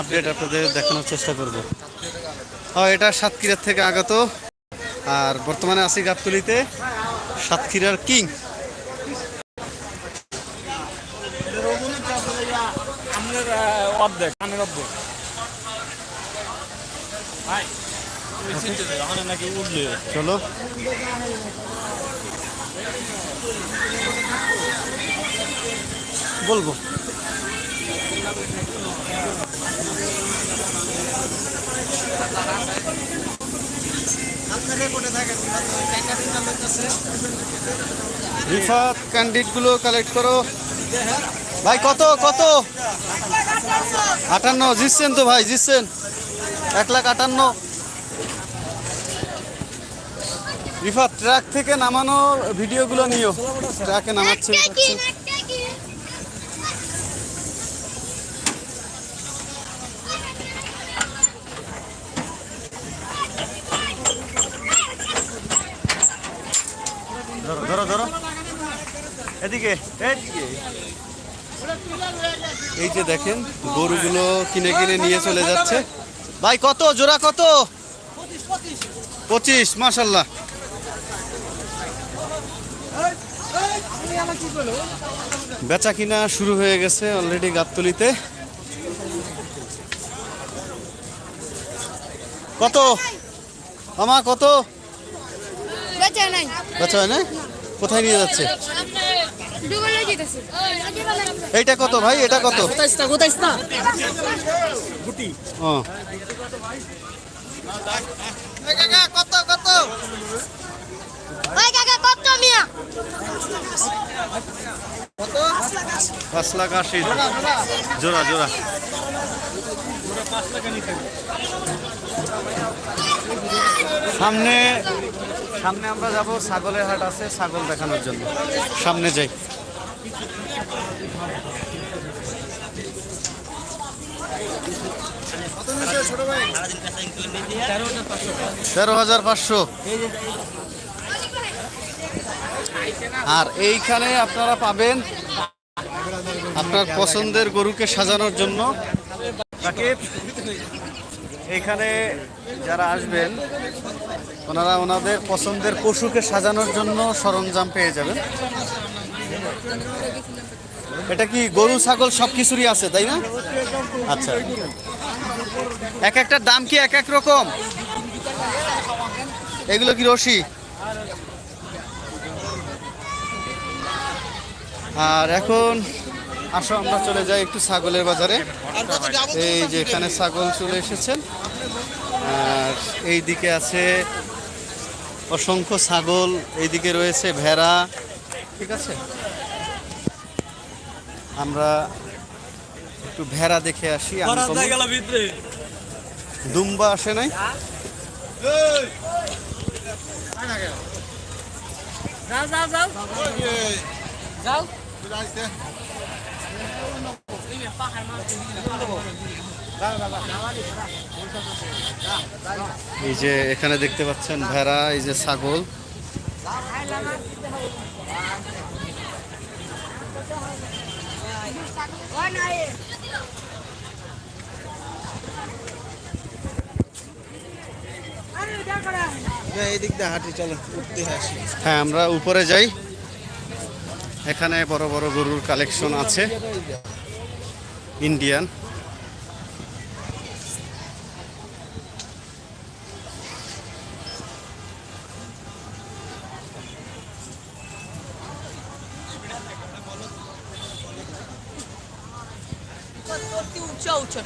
Update আপনাদের দেখানোর চেষ্টা করব। এটা সাতক্ষীরার থেকে আগত। আর বর্তমানে আছি গাবতলিতে সাতক্ষীরার কিং। চলো। বলব। রিফাত ক্যান্ডিডগুলো কালেক্ট করো। ভাই কত কত? আটান্ন জিতছেন তো ভাই জিতছেন। এক লাখ আটান্ন। রিফাত ট্রাক থেকে নামানো ভিডিওগুলো নিও। ট্রাকে নামাচ্ছে। ধরো ধরো ধরো। এদিকে এদিকে এই যে দেখেন গরুগুলো কিনে কিনে নিয়ে চলে যাচ্ছে। ভাই কত? জোড়া কত? পঁচিশ মাসাল্লাহ বেচা কিনা শুরু হয়ে গেছে অলরেডি গাবতলিতে। কত? আমা কত? নাই। হয় না? কোথায় নিয়ে যাচ্ছে? দুগুলো এইটা কত ভাই? এটা কত? ও। কত কত? ওই কাকা কত মিয়া? পাঁচ লাখ আশি। জোড়া জোড়া। সামনে সামনে আমরা যাব, ছাগলের হাট আছে, ছাগল দেখানোর জন্য। সামনে যাই। তেরো হাজার পাঁচশো। আর এইখানে আপনারা পাবেন আপনার পছন্দের গরুকে সাজানোর জন্য। এইখানে যারা আসবেন, ওনারা ওনাদের পছন্দের পশুকে সাজানোর জন্য সরঞ্জাম পেয়ে যাবেন। এটা কি গরু, ছাগল সব কিছুরই আছে, তাই না? আচ্ছা। এক একটা দাম কি এক এক রকম? এগুলো কি রশি? আর এখন আসো আমরা চলে যাই একটু ছাগলের বাজারে। এই যে এখানে ছাগল চলে এসেছেন। আর এই দিকে আছে অসংখ্য ছাগল এইদিকে রয়েছে ভেড়া। ঠিক আছে? আমরা একটু ভেড়া দেখে আসি দুম্বা আসে নাই? যাও যাও। যাও। যাও। এই যে এখানে দেখতে পাচ্ছেন ভেড়া, এই যে ছাগল। হ্যাঁ আমরা উপরে যাই। এখানে বড় বড় গরুর কালেকশন আছে। ইন্ডিয়ান উচ্চা উচ্চা